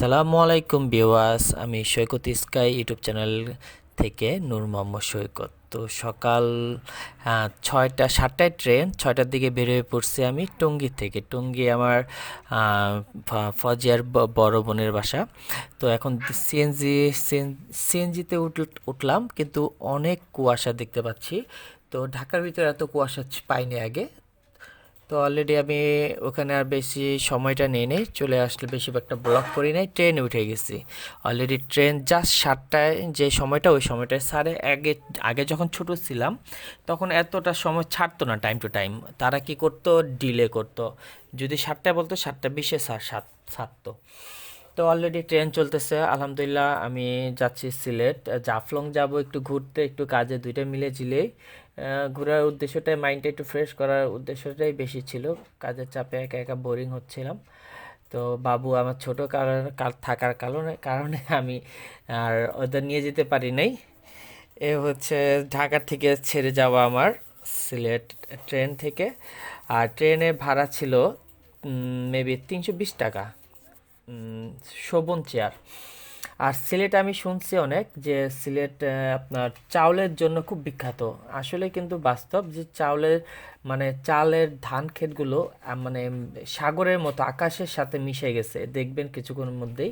আসসালামু আলাইকুম বিওয়াস আমি সৈকত স্কাই ইউটিউব চ্যানেল থেকে নূর মোহাম্মদ সৈকত। তো সকাল ছয়টা, সাতটায় ট্রেন, ছয়টার দিকে বেরিয়ে পড়ছি আমি টঙ্গী থেকে। টঙ্গী আমার ফজিয়ার বড় বোনের বাসা। তো এখন সিএনজি সিএনজিতে উঠলাম, কিন্তু অনেক কুয়াশা দেখতে পাচ্ছি। তো ঢাকার ভিতরে এত কুয়াশা পাইনি আগে। তো অলরেডি আমি ওখানে আর বেশি সময়টা নিয়ে নেই, চলে আসলে বেশি একটা ব্লক করি নাই ট্রেনে উঠে গেছি। অলরেডি ট্রেন জাস্ট সাতটায়, যে সময়টা ওই সময়টায়। সাড়ে আগে আগে যখন ছোট ছিলাম, তখন এতটা সময় ছাড়তো না টাইম টু টাইম তারা কি করতো? ডিলে করতো। যদি সাতটায় বলতো সাতটা বিশে সাত, সাততো। তো অলরেডি ট্রেন চলতেছে। আলহামদুলিল্লাহ, আমি যাচ্ছি সিলেট। জাফলং যাব একটু ঘুরতে, একটু কাজে, দুইটা মিলে জিলে ঘোরার উদ্দেশ্যটাই মাইন্ডটা একটু ফ্রেশ করার উদ্দেশ্যটাই বেশি ছিল। কাজের চাপে একা একা বোরিং হচ্ছিলাম। তো বাবু আমার ছোটো কারণ থাকার কারণে কারণে আমি আর ওদের নিয়ে যেতে পারি নাই। এ হচ্ছে ঢাকা থেকে ছেড়ে যাওয়া আমার সিলেট ট্রেন থেকে। আর ট্রেনের ভাড়া ছিল মেবি তিনশো বিশ টাকা। শোভন চেয়ার। আর সিলেট আমি শুনছি অনেক যে সিলেট আপনার চাউলের জন্য খুব বিখ্যাত। আসলে কিন্তু বাস্তব যে চাউলের মানে চালের ধান ক্ষেতগুলো মানে সাগরের মতো আকাশের সাথে মিশে গেছে। দেখবেন কিছুক্ষণের মধ্যেই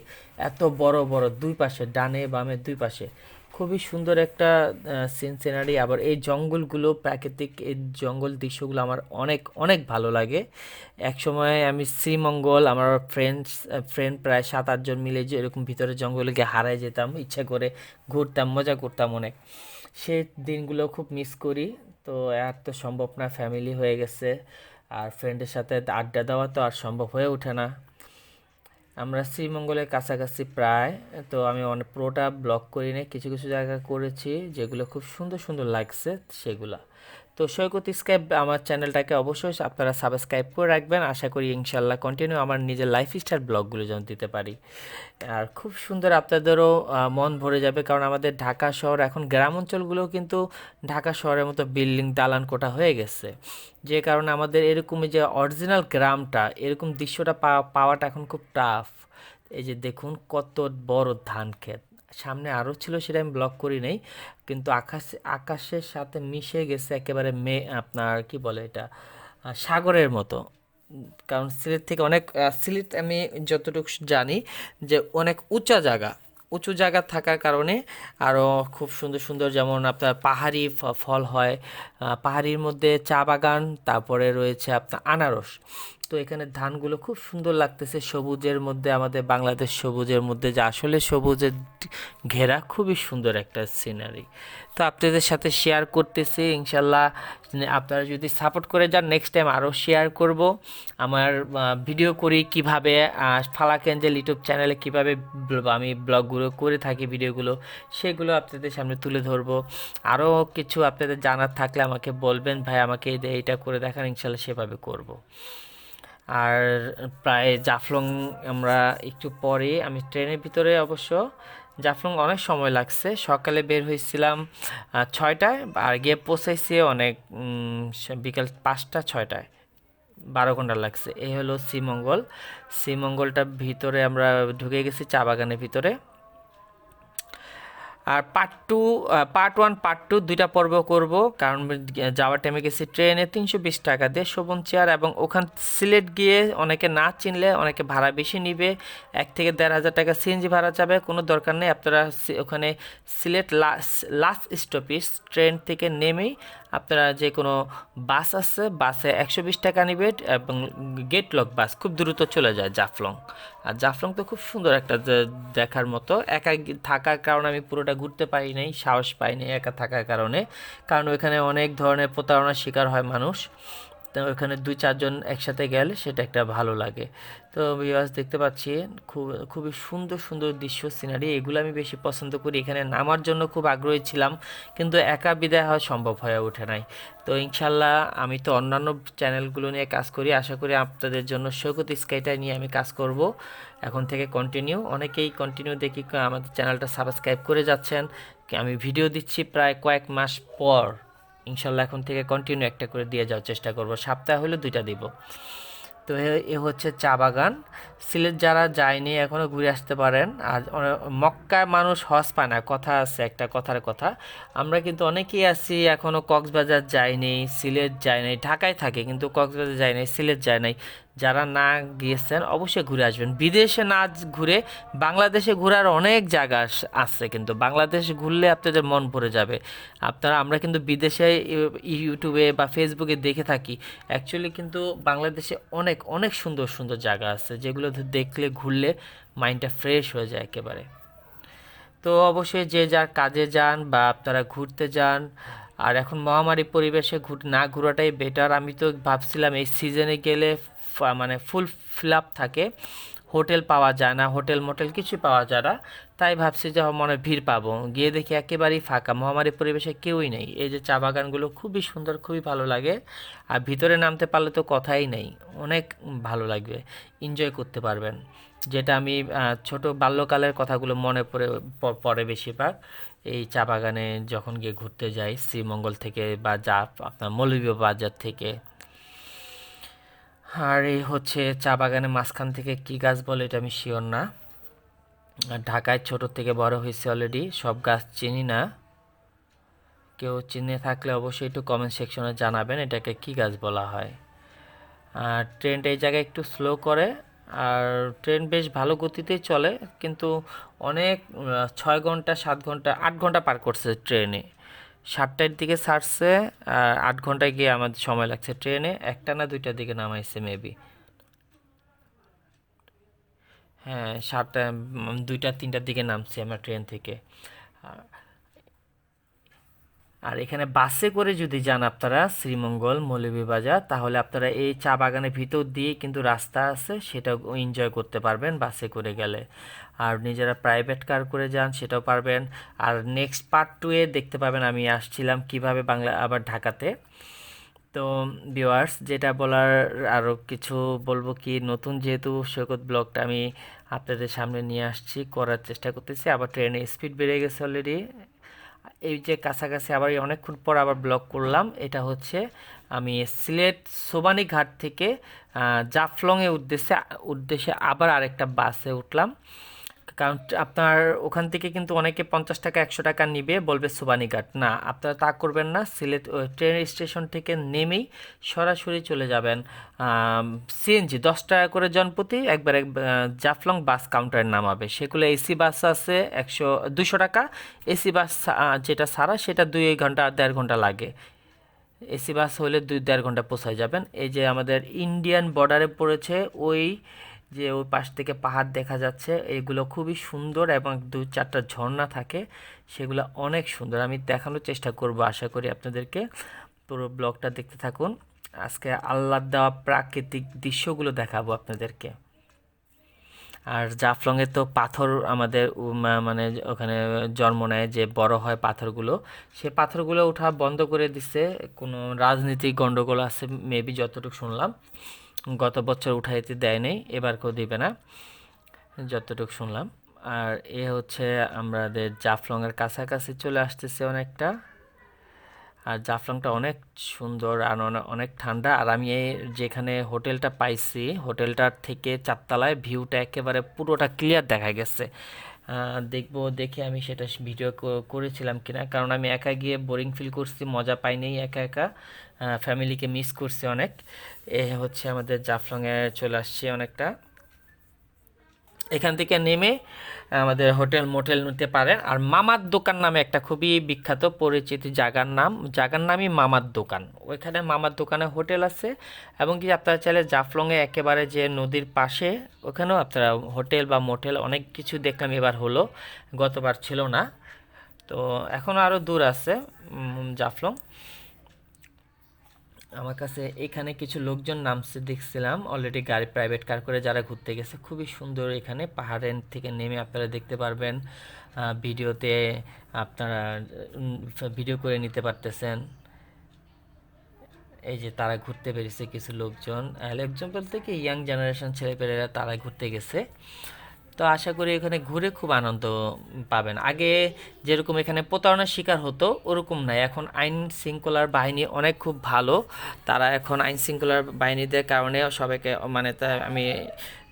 এত বড় বড় দুই পাশে, ডানে বামে দুই পাশে। খুবই সুন্দর একটা সিন সিনারি আবার এই জঙ্গলগুলো, প্রাকৃতিক এই জঙ্গল দৃশ্যগুলো আমার অনেক অনেক ভালো লাগে। এক সময় আমি শ্রীমঙ্গল, আমার ফ্রেন্ডস ফ্রেন্ড প্রায় সাত আটজন মিলে যে এরকম ভিতরে জঙ্গলে গিয়ে হারায় যেতাম, ইচ্ছা করে ঘুরতাম, মজা করতাম অনেক। সেই দিনগুলো খুব মিস করি, তো আর তো সম্ভব না ফ্যামিলি হয়ে গেছে। আর ফ্রেন্ডের সাথে আড্ডা দেওয়া তো আর সম্ভব হয়ে ওঠে না। আমরা শ্রীমঙ্গলের কাছাকাছি প্রায়, তো আমি অনেক পুরোটা ব্লক করিনি, কিছু কিছু জায়গা করেছি যেগুলো খুব সুন্দর সুন্দর লাগছে সেগুলা। তো সৈকত স্কাইপ আমার চ্যানেলটাকে অবশ্যই আপনারা সাবস্ক্রাইব করে রাখবেন। আশা করি ইনশাল্লাহ কন্টিনিউ আমার নিজের লাইফ স্টাইল ব্লগগুলো যেন দিতে পারি। আর খুব সুন্দর আপনাদেরও মন ভরে যাবে কারণ আমাদের ঢাকা শহর এখন গ্রাম অঞ্চলগুলোও কিন্তু ঢাকা শহরের মতো বিল্ডিং দালান কোটা হয়ে গেছে। যে কারণে আমাদের এরকমই যে অরিজিনাল গ্রামটা, এরকম দৃশ্যটা পাওয়া পাওয়াটা এখন খুব টাফ এই যে দেখুন কত বড় ধান ক্ষেত সামনে আরও ছিল সেটা আমি ব্লক করি নাই। কিন্তু আকাশ, আকাশের সাথে মিশে গেছে একেবারে মে, আপনার কি বলে এটা? সাগরের মতো। কারণ সিলেট থেকে অনেক সিলেট আমি যতটুকু জানি যে অনেক উঁচা জায়গা। উঁচু জায়গা থাকার কারণে আরও খুব সুন্দর সুন্দর যেমন আপনার পাহাড়ি ফল হয়। পাহাড়ির মধ্যে চা বাগান, তারপরে রয়েছে আপনার আনারস। তো এখানে ধানগুলো খুব সুন্দর লাগতেছে সবুজের মধ্যে আমাদের বাংলাদেশ সবুজের মধ্যে যে আসলে সবুজের ঘেরা খুবই সুন্দর একটা সিনারি তো আপনাদের সাথে শেয়ার করতেছি ইনশাল্লাহ আপনারা যদি সাপোর্ট করে যান নেক্সট টাইম আরও শেয়ার করব। আমার ভিডিও করি কীভাবে আহ, ফালাক এঞ্জেল ইউটিউব চ্যানেলে কীভাবে আমি ব্লগগুলো করে থাকি ভিডিওগুলো সেগুলো আপনাদের সামনে তুলে ধরবো। আরও কিছু আপনাদের জানার থাকলে আমাকে বলবেন ভাই আমাকে এইটা করে দেখান ইনশাল্লাহ সেভাবে করব। আর প্রায় জাফলং আমরা একটু পরে, আমি ট্রেনের ভিতরে অবশ্য, জাফলং অনেক সময় লাগছে। সকালে বের হয়েছিলাম ছয়টায়, আর গিয়ে পৌঁছাইছি অনেক বিকাল পাঁচটা, ছয়টায়। বারো ঘণ্টা লাগছে। এই হলো শ্রীমঙ্গল। শ্রীমঙ্গলটার ভিতরে আমরা ঢুকে গেছি চা বাগানের ভিতরে। আর part two part one part two দুইটা পর্ব করব। কারণ যাওয়ার টাইমে গেছি ট্রেনে তিনশো বিশ টাকা দিয়ে শোভন চেয়ার এবং ওখান সিলেট গিয়ে অনেকে না চিনলে অনেকে ভাড়া বেশি নিবে। এক থেকে দেড় হাজার টাকা সিএনজি ভাড়া যাবে, কোনো দরকার নেই। আপনারা ওখানে সিলেট লাস্ট স্টপেজ ট্রেন থেকে নেমেই আপনারা যে কোনো বাস আছে, বাসে একশো বিশ টাকা নিবে এবং গেট লক বাস খুব দ্রুত চলে যায় জাফলং। আর জাফলং তো খুব সুন্দর একটা দেখার মতো। একা থাকার কারণে আমি পুরোটা ঘুরতে পারি নাই, সাহস পাইনি একা থাকার কারণে। কারণ ওইখানে অনেক ধরনের প্রতারণার শিকার হয় মানুষ। তো ওখানে দুই, চারজন একসাথে গেলে সেটা একটা ভালো লাগে। তো ভিউয়ার্স দেখতে পাচ্ছি, খুব, খুবই সুন্দর সুন্দর দৃশ্য সিনারি এগুলো আমি বেশি পছন্দ করি। এখানে নামার জন্য খুব আগ্রহী ছিলাম, কিন্তু একা বিদায় হওয়া সম্ভব হয়ে ওঠে নাই। তো ইনশাল্লাহ আমি তো অন্যান্য চ্যানেলগুলো নিয়ে কাজ করি, আশা করি আপনাদের জন্য সৈকত স্কাইটা নিয়ে আমি কাজ করব। এখন থেকে কন্টিনিউ অনেকেই কন্টিনিউ দেখি, আমাদের চ্যানেলটা সাবস্ক্রাইব করে যাচ্ছেন। আমি ভিডিও দিচ্ছি প্রায় কয়েক মাস পর। ইনশাল্লাহ এখন থেকে কন্টিনিউ একটা করে দিয়ে যাওয়ার চেষ্টা করব। সপ্তাহে হলে দুইটা দিব। তো এ- হচ্ছে চা বাগান। সিলেট যারা যায়নি এখনও ঘুরে আসতে পারেন। আর মক্কায় মানুষ হজ পায় না, কথা আছে, একটা কথার কথা। আমরা কিন্তু অনেকেই আছি এখনও কক্সবাজার যাইনি, সিলেট যায় নাই ঢাকায় থাকে, কিন্তু কক্সবাজার যায়নি সিলেট যায় নাই। যারা না গিয়েছেন অবশ্যই ঘুরে আসবেন। বিদেশে না ঘুরে বাংলাদেশে ঘোরার অনেক জায়গা আছে, কিন্তু বাংলাদেশে ঘুরলে আপনাদের মন ভরে যাবে। আপনারা, আমরা কিন্তু বিদেশে ইউটিউবে বা ফেসবুকে দেখে থাকি। অ্যাকচুয়ালি কিন্তু বাংলাদেশে অনেক অনেক সুন্দর সুন্দর জায়গা আছে, যেগুলো দেখলে, ঘুরলে মাইন্ডটা ফ্রেশ হয়ে যায় একেবারে। তো অবশ্যই যে যার কাজে যান বা আপনারা ঘুরতে যান, আর এখন মহামারী পরিবেশে ঘুর না ঘোরাটাই বেটার আমি তো ভাবছিলাম এই সিজনে গেলে মানে ফুল ফিল আপ থাকে। হোটেল পাওয়া যায় না, হোটেল মোটেল কিছু পাওয়া যায় না। তাই ভাবছি যে মনে ভিড় পাবো। গিয়ে দেখি একেবারেই ফাঁকা। মহামারী পরিবেশে কেউই নেই। এই যে চা বাগানগুলো খুবই সুন্দর, খুবই ভালো লাগে। আর ভিতরে নামতে পারলে তো কথাই নেই। অনেক ভালো লাগবে। এনজয় করতে পারবেন। যেটা আমি ছোট বাল্যকালের কথাগুলো মনে পড়ে পড়ে বেশিরভাগ। এই চা বাগানে যখন গিয়ে ঘুরতে যাই, শ্রীমঙ্গল থেকে বা যা আপনার মৌলভীবাজার থেকে। আর এই হচ্ছে চা বাগানের মাঝখান থেকে কি গাছ বলে এটা আমি শিওর না। ঢাকায় ছোট থেকে বড় হয়েছে অলরেডি সব গাছ চিনি না। কেউ চিনে থাকলে অবশ্যই একটু কমেন্ট সেকশনে জানাবেন এটাকে কি গাছ বলা হয়। আর ট্রেনটা এই জায়গায় একটু স্লো করে, আর ট্রেন বেশ ভালো গতিতেই চলে, কিন্তু অনেক ছয় ঘণ্টা, সাত ঘণ্টা, আট ঘণ্টা পার করছে ট্রেনে সাতটার দিকে ছাড়ছে, আর আট ঘন্টায় গিয়ে আমাদের সময় লাগছে ট্রেনে। একটা না দুইটার দিকে নামাইছে মেবি হ্যাঁ সাতটা দুইটা, তিনটার দিকে নামছি আমরা ট্রেন থেকে। আর এখানে বাসে করে যদি যান আপনারা শ্রীমঙ্গল, মৌলভীবাজার, তাহলে আপনারা এই চা বাগানের ভিতর দিয়ে কিন্তু রাস্তা আছে সেটা এনজয় করতে পারবেন বাসে করে গেলে। আর নিজেরা প্রাইভেট কার করে যান, সেটাও পারবেন। আর নেক্সট পার্ট টুয়ে দেখতে পাবেন আমি আসছিলাম কীভাবে বাংলা, আবার ঢাকাতে। তো ভিউয়ার্স যেটা বলার আরও কিছু বলব কি, নতুন যেহেতু সৈকত ব্লগটা আমি আপনাদের সামনে নিয়ে আসছি, করার চেষ্টা করতেছি, আবার ট্রেনের স্পিড বেড়ে গেছে অলরেডি এই যে কাছাকাছি আবার অনেকক্ষণ পর আবার ব্লক করলাম, এটা হচ্ছে আমি সিলেট সোবানি ঘাট থেকে জাফলংয়ের উদ্দেশ্যে উদ্দেশ্যে আবার আরেকটা বাসে উঠলাম। কারণ আপনার ওখান থেকে কিন্তু অনেকে পঞ্চাশ টাকা, একশো টাকা নিবে, বলবে সুবানীঘাট না, আপনারা তা করবেন না, সিলেট ট্রেন স্টেশন থেকে নেমেই সরাসরি চলে যাবেন। সিএনজি, দশ টাকা করে জনপ্রতি, একবারে জাফলং বাস কাউন্টারে নামাবে। সেগুলো এসি বাস আছে, একশো, দুশো টাকা। এসি বাস যেটা সারা সেটা দুই ঘণ্টা, দেড় ঘণ্টা লাগে। এসি বাস হলে দুই, দেড় ঘণ্টা পৌঁছায় যাবেন। এই যে আমাদের ইন্ডিয়ান বর্ডারে পড়েছে, ওই যে ওই পাশ থেকে পাহাড় দেখা যাচ্ছে, এগুলো খুবই সুন্দর এবং দু চারটা ঝর্ণা থাকে, সেগুলো অনেক সুন্দর। আমি দেখানোর চেষ্টা করব, আশা করি আপনাদেরকে। পুরো ব্লগটা দেখতে থাকুন। আজকে আল্লাহর দেওয়া প্রাকৃতিক দৃশ্যগুলো দেখাবো আপনাদেরকে। আর জাফলংয়ে তো পাথর আমাদের মানে ওখানে জন্ম নেয় যে বড় হয় পাথরগুলো। সে পাথরগুলো ওঠা বন্ধ করে দিছে। কোনো রাজনীতিক গন্ডগোল আছে মেবি যতটুকু শুনলাম। গত বছর উঠাইতে দেয় নেই, এবার কেউ দিবে না, যতটুকু শুনলাম। আর এ হচ্ছে আমাদের জাফলংয়ের কাছাকাছি চলে আসতেছে অনেকটা। আর জাফলংটা অনেক সুন্দর আর অনেক ঠান্ডা। আর আমি এই যেখানে হোটেলটা পাইছি, হোটেলটার থেকে চারতলায় ভিউটা একেবারে পুরোটা ক্লিয়ার দেখা গেছে। দেখব, দেখে আমি সেটা ভিডিও করেছিলাম কিনা। কারণ আমি একা গিয়ে বোরিং ফিল করছি, মজা পাইনি একা একা। ফ্যামিলিকে মিস করছি অনেক। এ হচ্ছে আমাদের জাফলংয়ে চলে আসছি অনেকটা। এখান থেকে নেমে, আমাদের হোটেল মোটেল নিতে পারেন। আর মামার দোকান নামে একটা খুবই বিখ্যাত, পরিচিত জায়গার নাম, জায়গার নামই মামার দোকান। ওইখানে মামার দোকানে হোটেল আছে এবং কি আপনারা চাইলে জাফলংয়ে একেবারে যে নদীর পাশে, ওখানেও আপনারা হোটেল বা মোটেল অনেক কিছু দেখলাম এবার হলো, গতবার ছিল না। তো এখন আরও দূর আছে জাফলং। আমার কাছে এখানে কিছু লোকজন নামছে, দেখছিলাম। অলরেডি গাড়ি প্রাইভেট কার করে যারা ঘুরতে গেছে, খুবই সুন্দর এখানে। পাহাড়ের থেকে নেমে আপনারা দেখতে পারবেন। ভিডিওতে আপনারা ভিডিও করে নিতে পারতেছেন। এই যে তারা ঘুরতে পেরেছে কিছু লোকজন। লোকজন বলতে কি ইয়াং জেনারেশন ছেলেপেলেরা তারা ঘুরতে গেছে। তো আশা করি এখানে ঘুরে খুব আনন্দ পাবেন। আগে যেরকম এখানে প্রতারণার শিকার হতো, ওরকম নাই। এখন আইন শৃঙ্খলার বাহিনী অনেক খুব ভালো। তারা এখন আইন শৃঙ্খলার বাহিনীদের কারণে সবাইকে মানে আমি,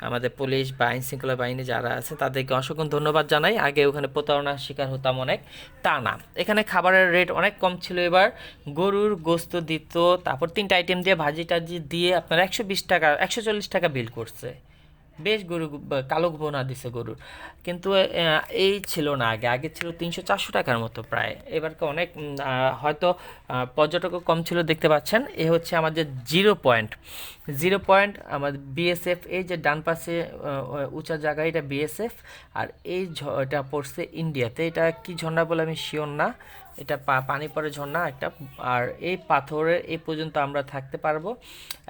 আমাদের পুলিশ বা আইন শৃঙ্খলা বাহিনী যারা আছে, তাদেরকে অসংখ্য ধন্যবাদ জানাই। আগে ওখানে প্রতারণার শিকার হতাম অনেক, তা না। এখানে খাবারের রেট অনেক কম ছিল এবার। গরুর গোস্ত দিত, তারপর তিনটা আইটেম দিয়ে ভাজি টাজি দিয়ে আপনার একশো বিশ টাকা, একশো চল্লিশ টাকা বিল করছে। বেশ গরু কালো বোনা দিছে গরুর। কিন্তু এই ছিল না আগে। আগে ছিল তিনশো চারশো টাকার মতো প্রায়। এবারকে অনেক হয়তো পর্যটকও কম ছিল দেখতে পাচ্ছেন। এ হচ্ছে আমাদের জিরো পয়েন্ট। জিরো পয়েন্ট আমাদের বিএসএফ এই যে ডান পাশে উঁচা জায়গায় এটা বিএসএফ আর এই এটা পড়ছে ইন্ডিয়াতে এটা কি ঝর্ণা বলে আমি শিওর না। এটা পানি পড়ে ঝর্ণা একটা, আর এই পাথরের এই পর্যন্ত আমরা থাকতে পারব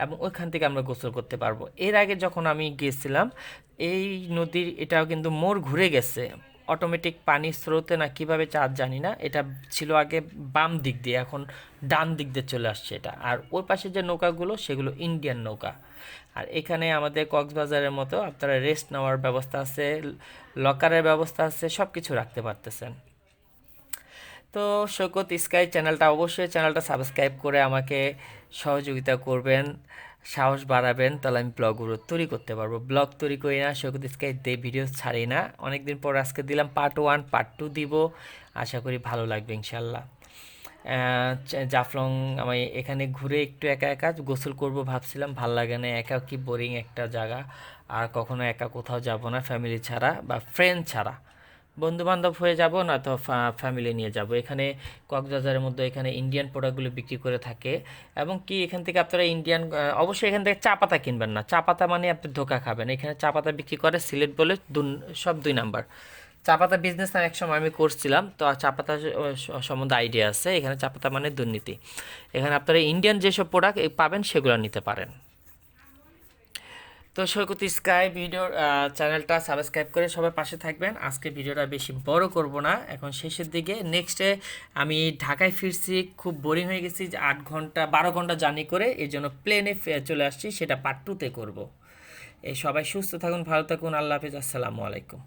এবং ওইখান থেকে আমরা গোসল করতে পারব। এর আগে যখন আমি গিয়েছিলাম, এই নদীর এটাও কিন্তু মোড় ঘুরে গেছে। অটোমেটিক পানি স্রোতে না কীভাবে চাঁদ জানি না, এটা ছিল আগে বাম দিক দিয়ে, এখন ডান দিক দিয়ে চলে আসছে এটা। আর ওই পাশে যে নৌকাগুলো, সেগুলো ইন্ডিয়ান নৌকা। আর এখানে আমাদের কক্সবাজারের মতো আপনারা রেস্ট নেওয়ার ব্যবস্থা আছে লকারের ব্যবস্থা আছে সব কিছু রাখতে পারতেছেন। তো সৈকত স্কাই চ্যানেলটা অবশ্যই চ্যানেলটা সাবস্ক্রাইব করে আমাকে সহযোগিতা করবেন, সাহস বাড়াবেন, তাহলে আমি ব্লগগুলো তৈরি করতে পারব। ব্লগ তৈরি করি না, সৈকত স্কাই দে ভিডিও ছাড়ি না। অনেকদিন পর আজকে দিলাম পার্ট ওয়ান পার্ট টু দিব। আশা করি ভালো লাগবে ইনশাল্লাহ। জাফলং আমি এখানে ঘুরে একটু একা একা গোসল করব ভাবছিলাম, ভালো লাগে না, একা কি বোরিং একটা জায়গা। আর কখনো একা কোথাও যাব না ফ্যামিলি ছাড়া বা ফ্রেন্ড ছাড়া। বন্ধু বান্ধব হয়ে যাব না তো ফ্যামিলি নিয়ে যাব। এখানে কক্সবাজারের মধ্যে এখানে ইন্ডিয়ান প্রোডাক্টগুলো বিক্রি করে থাকে। এবং কি, এখান থেকে আপনারা ইন্ডিয়ান অবশ্যই এখান থেকে চা পাতা কিনবেন না। চা পাতা মানে আপনি ধোকা খাবেন। এখানে চা পাতা বিক্রি করে সিলেট বলে সব দুই নাম্বার। চা পাতা বিজনেস এক সময় আমি করছিলাম তো চা পাতা সম্বন্ধে আইডিয়া আছে। এখানে চা পাতা মানে দুর্নীতি। এখানে আপনারা ইন্ডিয়ান যেসব প্রোডাক্ট পাবেন, সেগুলো নিতে পারেন। তো সৈকত স্কাই ভিডিওর চ্যানেলটা সাবস্ক্রাইব করে সবাই পাশে থাকবেন। আজকে ভিডিওটা বেশি বড় করব না। এখন শেষের দিকে নেক্সটে আমি ঢাকায় ফিরছি, খুব বোরিং হয়ে গেছি, যে আট ঘণ্টা, বারো ঘণ্টা জার্নি করে এই জন্য প্লেনে চলে আসছি, সেটা পার্ট টুতে করব। এই সবাই সুস্থ থাকুন, ভালো থাকুন, আল্লাহ হাফিজ, আসসালামু আলাইকুম।